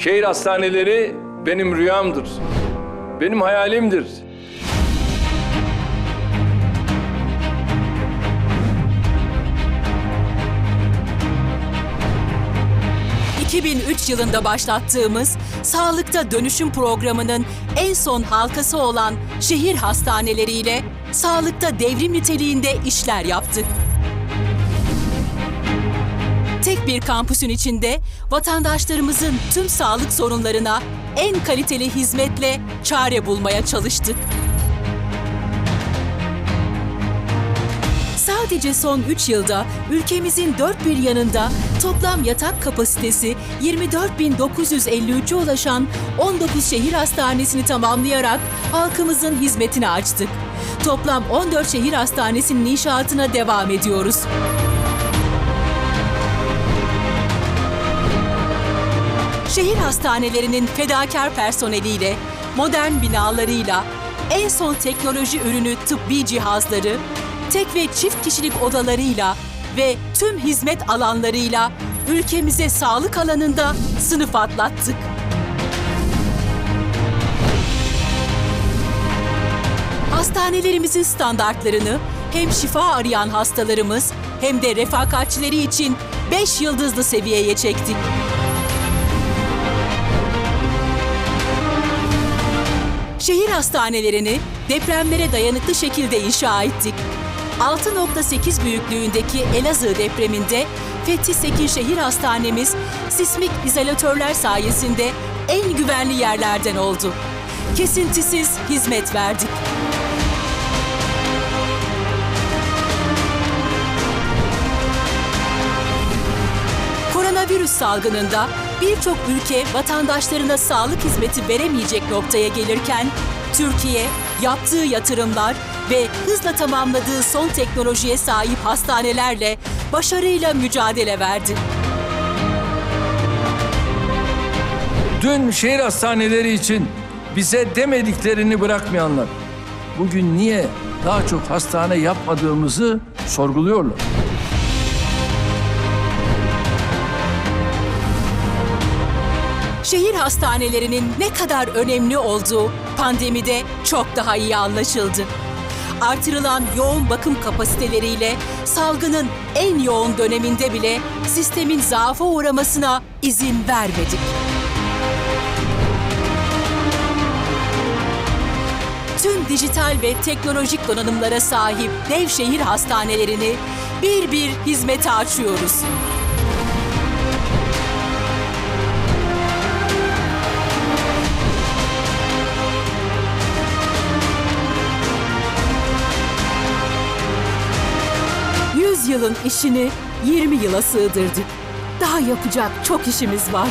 Şehir hastaneleri benim rüyamdır. Benim hayalimdir. – 2003 yılında başlattığımız Sağlıkta Dönüşüm programının en son halkası olan şehir hastaneleriyle sağlıkta devrim niteliğinde işler yaptık. Tek bir kampüsün içinde vatandaşlarımızın tüm sağlık sorunlarına en kaliteli hizmetle çare bulmaya çalıştık. Sadece son 3 yılda ülkemizin dört bir yanında toplam yatak kapasitesi 24.953'e ulaşan 19 şehir hastanesini tamamlayarak halkımızın hizmetine açtık. Toplam 14 şehir hastanesinin inşaatına devam ediyoruz. Şehir hastanelerinin fedakar personeliyle, modern binalarıyla, en son teknoloji ürünü tıbbi cihazları, tek ve çift kişilik odalarıyla ve tüm hizmet alanlarıyla ülkemize sağlık alanında sınıf atlattık. Hastanelerimizin standartlarını hem şifa arayan hastalarımız hem de refakatçileri için 5 yıldızlı seviyeye çektik. Şehir hastanelerini depremlere dayanıklı şekilde inşa ettik. 6.8 büyüklüğündeki Elazığ depreminde Fethi Sekin Şehir Hastanemiz sismik izolatörler sayesinde en güvenli yerlerden oldu. Kesintisiz hizmet verdik. Koronavirüs salgınında birçok ülke vatandaşlarına sağlık hizmeti veremeyecek noktaya gelirken Türkiye yaptığı yatırımlar ve hızla tamamladığı son teknolojiye sahip hastanelerle başarıyla mücadele verdi. Dün şehir hastaneleri için bize demediklerini bırakmayanlar bugün niye daha çok hastane yapmadığımızı sorguluyorlar. Şehir hastanelerinin ne kadar önemli olduğu pandemide çok daha iyi anlaşıldı. Artırılan yoğun bakım kapasiteleriyle salgının en yoğun döneminde bile sistemin zaafa uğramasına izin vermedik. Tüm dijital ve teknolojik donanımlara sahip dev şehir hastanelerini bir bir hizmete açıyoruz. Yılın işini 20 yıla sığdırdık. Daha yapacak çok işimiz var.